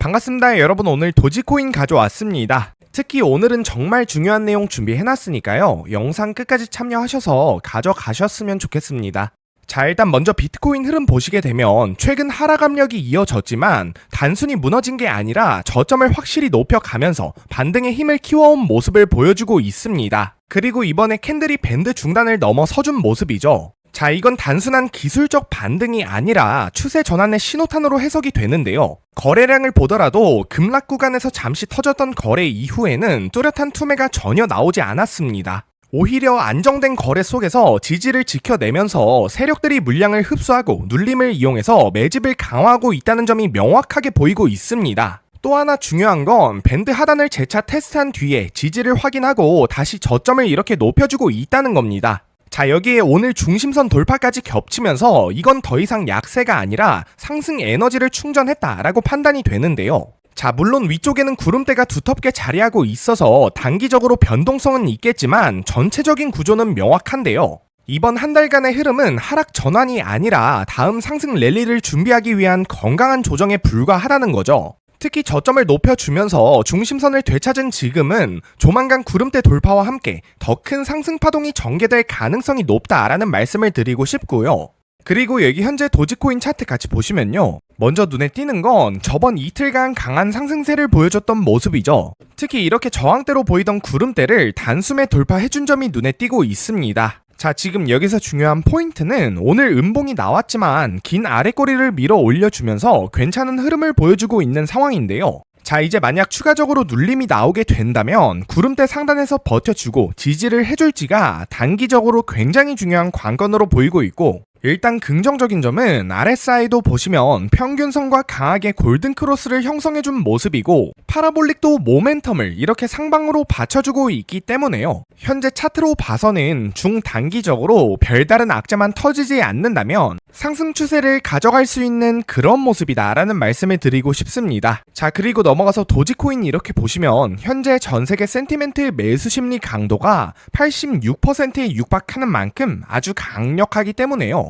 반갑습니다. 여러분 오늘 도지코인 가져왔습니다. 특히 오늘은 정말 중요한 내용 준비해놨으니까요. 영상 끝까지 참여하셔서 가져가셨으면 좋겠습니다. 자, 일단 먼저 비트코인 흐름 보시게 되면 최근 하락 압력이 이어졌지만 단순히 무너진 게 아니라 저점을 확실히 높여가면서 반등의 힘을 키워온 모습을 보여주고 있습니다. 그리고 이번에 캔들이 밴드 중단을 넘어 서준 모습이죠. 자, 이건 단순한 기술적 반등이 아니라 추세 전환의 신호탄으로 해석이 되는데요. 거래량을 보더라도 급락 구간에서 잠시 터졌던 거래 이후에는 뚜렷한 투매가 전혀 나오지 않았습니다. 오히려 안정된 거래 속에서 지지를 지켜내면서 세력들이 물량을 흡수하고 눌림을 이용해서 매집을 강화하고 있다는 점이 명확하게 보이고 있습니다. 또 하나 중요한 건 밴드 하단을 재차 테스트한 뒤에 지지를 확인하고 다시 저점을 이렇게 높여주고 있다는 겁니다. 자, 여기에 오늘 중심선 돌파까지 겹치면서 이건 더 이상 약세가 아니라 상승 에너지를 충전했다라고 판단이 되는데요. 자, 물론 위쪽에는 구름대가 두텁게 자리하고 있어서 단기적으로 변동성은 있겠지만 전체적인 구조는 명확한데요. 이번 한 달간의 흐름은 하락 전환이 아니라 다음 상승 랠리를 준비하기 위한 건강한 조정에 불과하다는 거죠. 특히 저점을 높여주면서 중심선을 되찾은 지금은 조만간 구름대 돌파와 함께 더 큰 상승 파동이 전개될 가능성이 높다라는 말씀을 드리고 싶고요. 그리고 여기 현재 도지코인 차트 같이 보시면요. 먼저 눈에 띄는 건 저번 이틀간 강한 상승세를 보여줬던 모습이죠. 특히 이렇게 저항대로 보이던 구름대를 단숨에 돌파해준 점이 눈에 띄고 있습니다. 자, 지금 여기서 중요한 포인트는 오늘 음봉이 나왔지만 긴 아래꼬리를 밀어 올려주면서 괜찮은 흐름을 보여주고 있는 상황인데요. 자, 이제 만약 추가적으로 눌림이 나오게 된다면 구름대 상단에서 버텨주고 지지를 해줄지가 단기적으로 굉장히 중요한 관건으로 보이고 있고 일단 긍정적인 점은 RSI도 보시면 평균선과 강하게 골든 크로스를 형성해준 모습이고 파라볼릭도 모멘텀을 이렇게 상방으로 받쳐주고 있기 때문에요. 현재 차트로 봐서는 중단기적으로 별다른 악재만 터지지 않는다면 상승 추세를 가져갈 수 있는 그런 모습이다라는 말씀을 드리고 싶습니다. 자 그리고 넘어가서 도지코인 이렇게 보시면 현재 전 세계 센티멘트 매수 심리 강도가 86%에 육박하는 만큼 아주 강력하기 때문에요.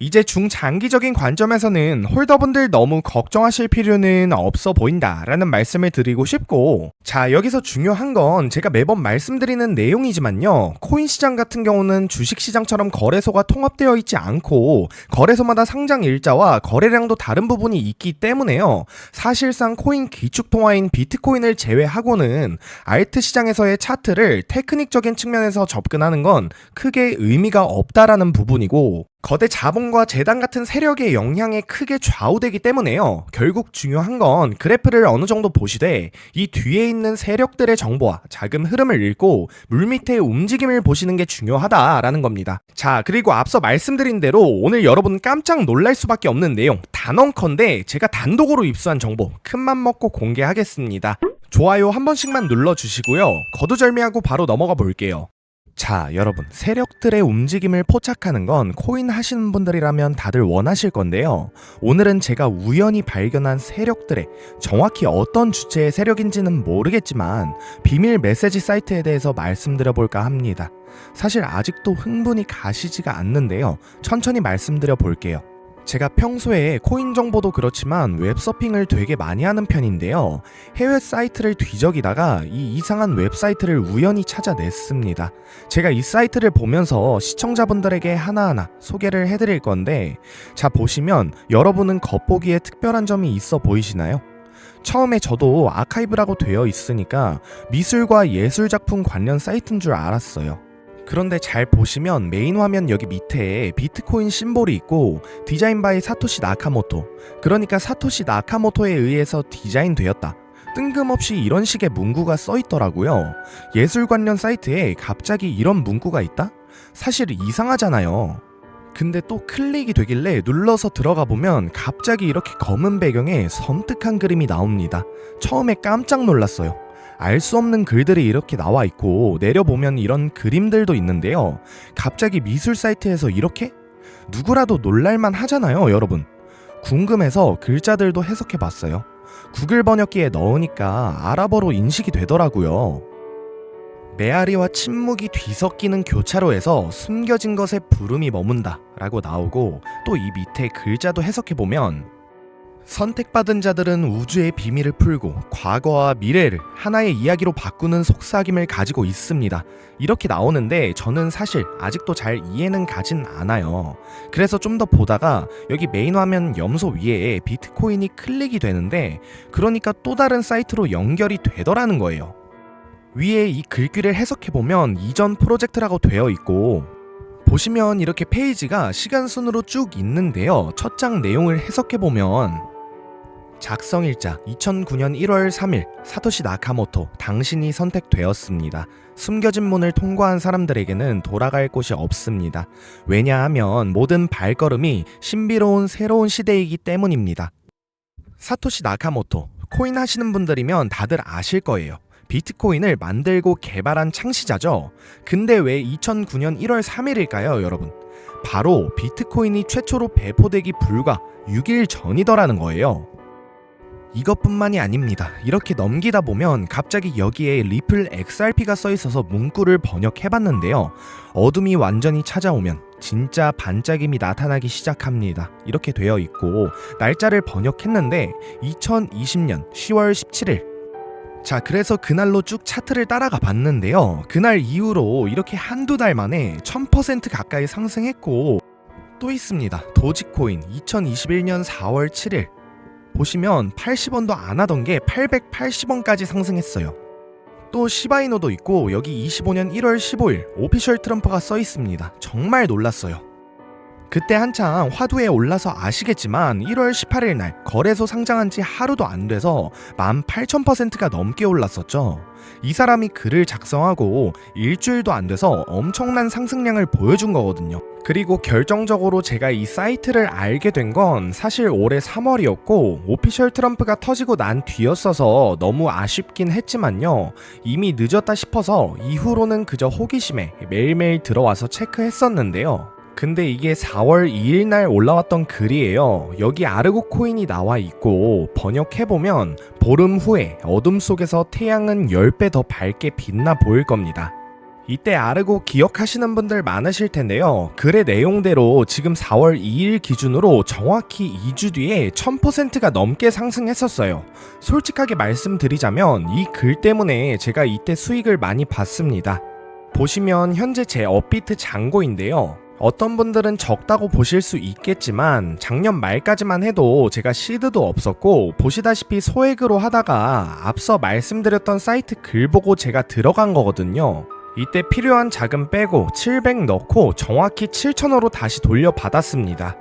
이제 중장기적인 관점에서는 홀더분들 너무 걱정하실 필요는 없어 보인다라는 말씀을 드리고 싶고 자 여기서 중요한 건 제가 매번 말씀드리는 내용이지만요. 코인 시장 같은 경우는 주식 시장처럼 거래소가 통합되어 있지 않고 거래소마다 상장 일자와 거래량도 다른 부분이 있기 때문에요. 사실상 코인 기축 통화인 비트코인을 제외하고는 알트 시장에서의 차트를 테크닉적인 측면에서 접근하는 건 크게 의미가 없다라는 부분이고 거대 자본 과 재단 같은 세력의 영향에 크게 좌우되기 때문에요. 결국 중요한 건 그래프를 어느 정도 보시되 이 뒤에 있는 세력들의 정보와 자금 흐름을 읽고 물밑의 움직임을 보시는 게 중요하다라는 겁니다. 자, 그리고 앞서 말씀드린 대로 오늘 여러분 깜짝 놀랄 수밖에 없는 내용 단언컨대 제가 단독으로 입수한 정보 큰맘 먹고 공개하겠습니다. 좋아요 한 번씩만 눌러주시고요. 거두절미하고 바로 넘어가 볼게요. 자, 여러분, 세력들의 움직임을 포착하는 건 코인 하시는 분들이라면 다들 원하실 건데요. 오늘은 제가 우연히 발견한 세력들의 정확히 어떤 주체의 세력인지는 모르겠지만 비밀 메시지 사이트에 대해서 말씀드려 볼까 합니다. 사실 아직도 흥분이 가시지가 않는데요. 천천히 말씀드려 볼게요. 제가 평소에 코인 정보도 그렇지만 웹서핑을 되게 많이 하는 편인데요. 해외 사이트를 뒤적이다가 이 이상한 웹사이트를 우연히 찾아냈습니다. 제가 이 사이트를 보면서 시청자분들에게 하나하나 소개를 해드릴 건데, 자, 보시면 여러분은 겉보기에 특별한 점이 있어 보이시나요? 처음에 저도 아카이브라고 되어 있으니까 미술과 예술작품 관련 사이트인 줄 알았어요. 그런데 잘 보시면 메인 화면 여기 밑에 비트코인 심볼이 있고 디자인 바이 사토시 나카모토. 그러니까 사토시 나카모토에 의해서 디자인 되었다. 뜬금없이 이런 식의 문구가 써 있더라고요. 예술 관련 사이트에 갑자기 이런 문구가 있다? 사실 이상하잖아요. 근데 또 클릭이 되길래 눌러서 들어가 보면 갑자기 이렇게 검은 배경에 섬뜩한 그림이 나옵니다. 처음에 깜짝 놀랐어요 알 수 없는 글들이 이렇게 나와 있고 내려보면 이런 그림들도 있는데요. 갑자기 미술 사이트에서 이렇게? 누구라도 놀랄만 하잖아요, 여러분. 궁금해서 글자들도 해석해 봤어요. 구글 번역기에 넣으니까 아랍어로 인식이 되더라고요. 메아리와 침묵이 뒤섞이는 교차로에서 숨겨진 것에 부름이 머문다 라고 나오고 또 이 밑에 글자도 해석해 보면 선택받은 자들은 우주의 비밀을 풀고 과거와 미래를 하나의 이야기로 바꾸는 속삭임을 가지고 있습니다. 이렇게 나오는데 저는 사실 아직도 잘 이해는 가진 않아요. 그래서 좀 더 보다가 여기 메인 화면 염소 위에 비트코인이 클릭이 되는데 그러니까 또 다른 사이트로 연결이 되더라는 거예요. 위에 이 글귀를 해석해보면 이전 프로젝트라고 되어 있고 보시면 이렇게 페이지가 시간 순으로 쭉 있는데요. 첫 장 내용을 해석해보면 작성일자 2009년 1월 3일 사토시 나카모토 당신이 선택되었습니다. 숨겨진 문을 통과한 사람들에게는 돌아갈 곳이 없습니다. 왜냐하면 모든 발걸음이 신비로운 새로운 시대이기 때문입니다. 사토시 나카모토 코인 하시는 분들이면 다들 아실 거예요. 비트코인을 만들고 개발한 창시자죠. 근데 왜 2009년 1월 3일일까요, 여러분? 바로 비트코인이 최초로 배포되기 불과 6일 전이더라는 거예요. 이것뿐만이 아닙니다. 이렇게 넘기다 보면 갑자기 여기에 리플 XRP가 써 있어서 문구를 번역해봤는데요. 어둠이 완전히 찾아오면 진짜 반짝임이 나타나기 시작합니다. 이렇게 되어 있고 날짜를 번역했는데 2020년 10월 17일 자, 그래서 그날로 쭉 차트를 따라가 봤는데요. 그날 이후로 이렇게 한두 달 만에 1000% 가까이 상승했고 또 있습니다. 도지코인 2021년 4월 7일 보시면 80원도 안 하던 게 880원까지 상승했어요. 또 시바이노도 있고 여기 25년 1월 15일 오피셜 트럼프가 써 있습니다. 정말 놀랐어요. 그때 한창 화두에 올라서 아시겠지만 1월 18일 날 거래소 상장한 지 하루도 안 돼서 18,000%가 넘게 올랐었죠. 이 사람이 글을 작성하고 일주일도 안 돼서 엄청난 상승량을 보여준 거거든요. 그리고 결정적으로 제가 이 사이트를 알게 된 건 사실 올해 3월이었고 오피셜 트럼프가 터지고 난 뒤였어서 너무 아쉽긴 했지만요. 이미 늦었다 싶어서 이후로는 그저 호기심에 매일매일 들어와서 체크했었는데요. 근데 이게 4월 2일 날 올라왔던 글이에요. 여기 아르고 코인이 나와 있고 번역해보면 보름 후에 어둠 속에서 태양은 10배 더 밝게 빛나 보일 겁니다. 이때 아르고 기억하시는 분들 많으실 텐데요. 글의 내용대로 지금 4월 2일 기준으로 정확히 2주 뒤에 1000%가 넘게 상승했었어요. 솔직하게 말씀드리자면 이 글 때문에 제가 이때 수익을 많이 봤습니다. 보시면 현재 제 업비트 잔고인데요. 어떤 분들은 적다고 보실 수 있겠지만 작년 말까지만 해도 제가 시드도 없었고 보시다시피 소액으로 하다가 앞서 말씀드렸던 사이트 글 보고 제가 들어간 거거든요. 이때 필요한 자금 빼고 700 넣고 정확히 7,000원으로 다시 돌려받았습니다.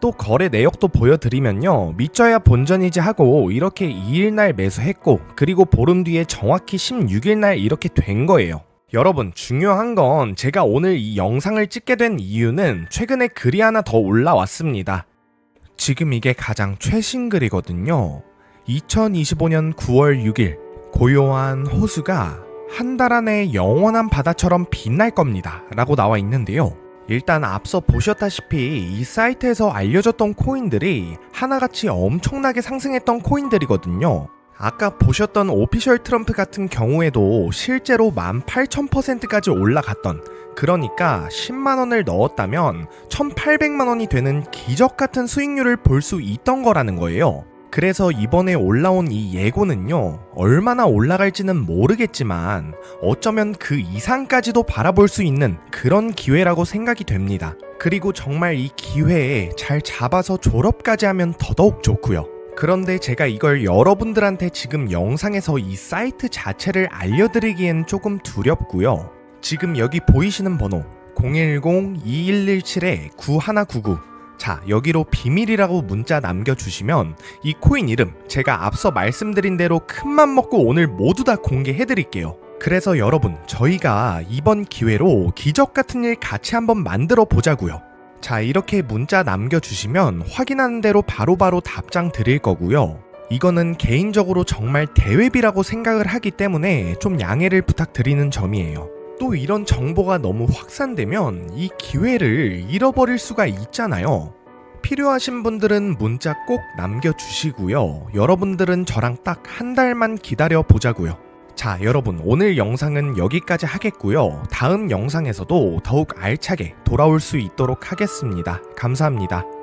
또 거래 내역도 보여드리면요. 믿져야 본전이지 하고 이렇게 2일날 매수했고 그리고 보름 뒤에 정확히 16일날 이렇게 된 거예요. 여러분 중요한 건 제가 오늘 이 영상을 찍게 된 이유는 최근에 글이 하나 더 올라왔습니다. 지금 이게 가장 최신 글이거든요. 2025년 9월 6일 고요한 호수가 한 달 안에 영원한 바다처럼 빛날 겁니다. 라고 나와 있는데요. 일단 앞서 보셨다시피 이 사이트에서 알려졌던 코인들이 하나같이 엄청나게 상승했던 코인들이거든요. 아까 보셨던 오피셜 트럼프 같은 경우에도 실제로 18,000%까지 올라갔던 그러니까 10만원을 넣었다면 1,800만원이 되는 기적 같은 수익률을 볼 수 있던 거라는 거예요. 그래서 이번에 올라온 이 예고는요, 얼마나 올라갈지는 모르겠지만, 어쩌면 그 이상까지도 바라볼 수 있는 그런 기회라고 생각이 됩니다. 그리고 정말 이 기회에 잘 잡아서 졸업까지 하면 더더욱 좋고요. 그런데 제가 이걸 여러분들한테 지금 영상에서 이 사이트 자체를 알려드리기엔 조금 두렵고요. 지금 여기 보이시는 번호 010-2117-9199 자, 여기로 비밀이라고 문자 남겨주시면 이 코인 이름 제가 앞서 말씀드린 대로 큰맘 먹고 오늘 모두 다 공개해드릴게요. 그래서 여러분, 저희가 이번 기회로 기적 같은 일 같이 한번 만들어 보자고요. 자, 이렇게 문자 남겨주시면 확인하는 대로 바로 바로 답장 드릴 거고요. 이거는 개인적으로 정말 대회비라고 생각을 하기 때문에 좀 양해를 부탁드리는 점이에요. 또 이런 정보가 너무 확산되면 이 기회를 잃어버릴 수가 있잖아요. 필요하신 분들은 문자 꼭 남겨주시고요. 여러분들은 저랑 딱 한 달만 기다려 보자고요. 자, 여러분, 오늘 영상은 여기까지 하겠고요. 다음 영상에서도 더욱 알차게 돌아올 수 있도록 하겠습니다. 감사합니다.